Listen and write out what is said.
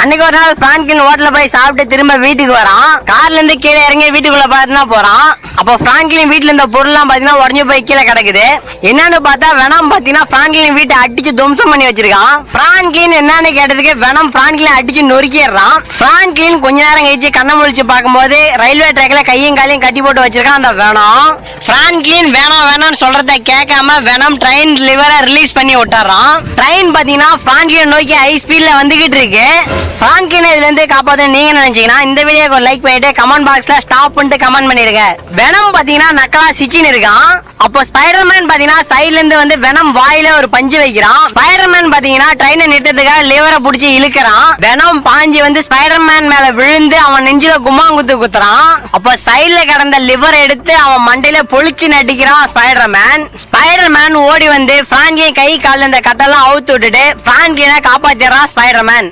அன்னைக்கு ஒரு நாள் பிரான்கின் ஹோட்டல்ல போய் சாப்பிட்டு திரும்ப வீட்டுக்கு வரான். கார்ல இருந்து கீழே இறங்கி வீட்டுக்குள்ள பார்த்துனா போறான். அப்போ ஃப்ராங்க்லின் வீட்டில் இந்த பொருள்லாம் பார்த்தீங்கன்னா உடஞ்சு போய் கீழே கிடக்குது. என்னன்னு பார்த்தா வெனம் பார்த்தீங்கன்னா ஃப்ராங்க்லின் வீட்டை அடிச்சு துவம்சம் பண்ணி வச்சிருக்கான். ஃப்ராங்க்லின் என்னன்னு கேட்டதுக்கு வெனம் ஃப்ராங்க்லின் அடிச்சு நொறுக்கிடுறான். ஃப்ராங்க்லின் கொஞ்ச நேரம் கழிச்சு கண்ணை முழிச்சு பார்க்கும்போது ரயில்வே ட்ராக்ல கையும் காலையும் கட்டி போட்டு வச்சிருக்கான் அந்த வெனம். ஃப்ராங்க்லின் வேணாம் வேணாம்னு சொல்றத கேட்காம வெனம் ட்ரெயின் லிவரை ரிலீஸ் பண்ணி விட்டுறான். ட்ரெயின் பார்த்தீங்கன்னா ஃப்ராங்க்லின் நோக்கி ஹை ஸ்பீட்ல வந்துகிட்டு இருக்கு. ஃப்ராங்க்லின் இதுல இருந்து காப்பாத்த நீங்க நினைச்சீங்கன்னா இந்த வீடியோக்கு ஒரு லைக் பண்ணிட்டு கமெண்ட் பாக்ஸ்ல ஸ்டாப் பண்ணிட்டு கமெண்ட் பண்ணிடுங்க. வெனம் பாத்தீங்கன்னா நக்கலா சிச்சின்னு இருக்கான். அப்போ ஸ்பைடர்மேன் பாத்தீங்கன்னா சைடுல இருந்து வந்து வெனம் வாயில ஒரு பஞ்சு வைக்கிறான். ஸ்பைடர்மேன் பாத்தீங்கன்னா ட்ரெயினை நிறுத்ததுக்காக லிவரை புடிச்சு இழுக்கிறான். வெனம் பாஞ்சு வந்து ஸ்பைடர்மேன் மேல விழுந்து அவன் நெஞ்சில குமாங்குத்து குத்துறான். அப்போ சைட்ல கிடந்த லிவர் எடுத்து அவன் மண்டையில பொழிச்சு நடிக்கிறான் ஸ்பைடர்மேன் ஸ்பைடர்மேன் ஓடி வந்து பிராங்கியை கை கால இந்த கட்டெல்லாம் அவுத்து விட்டுட்டு பிராங்கினை காப்பாத்திடுறான் ஸ்பைடர்மேன்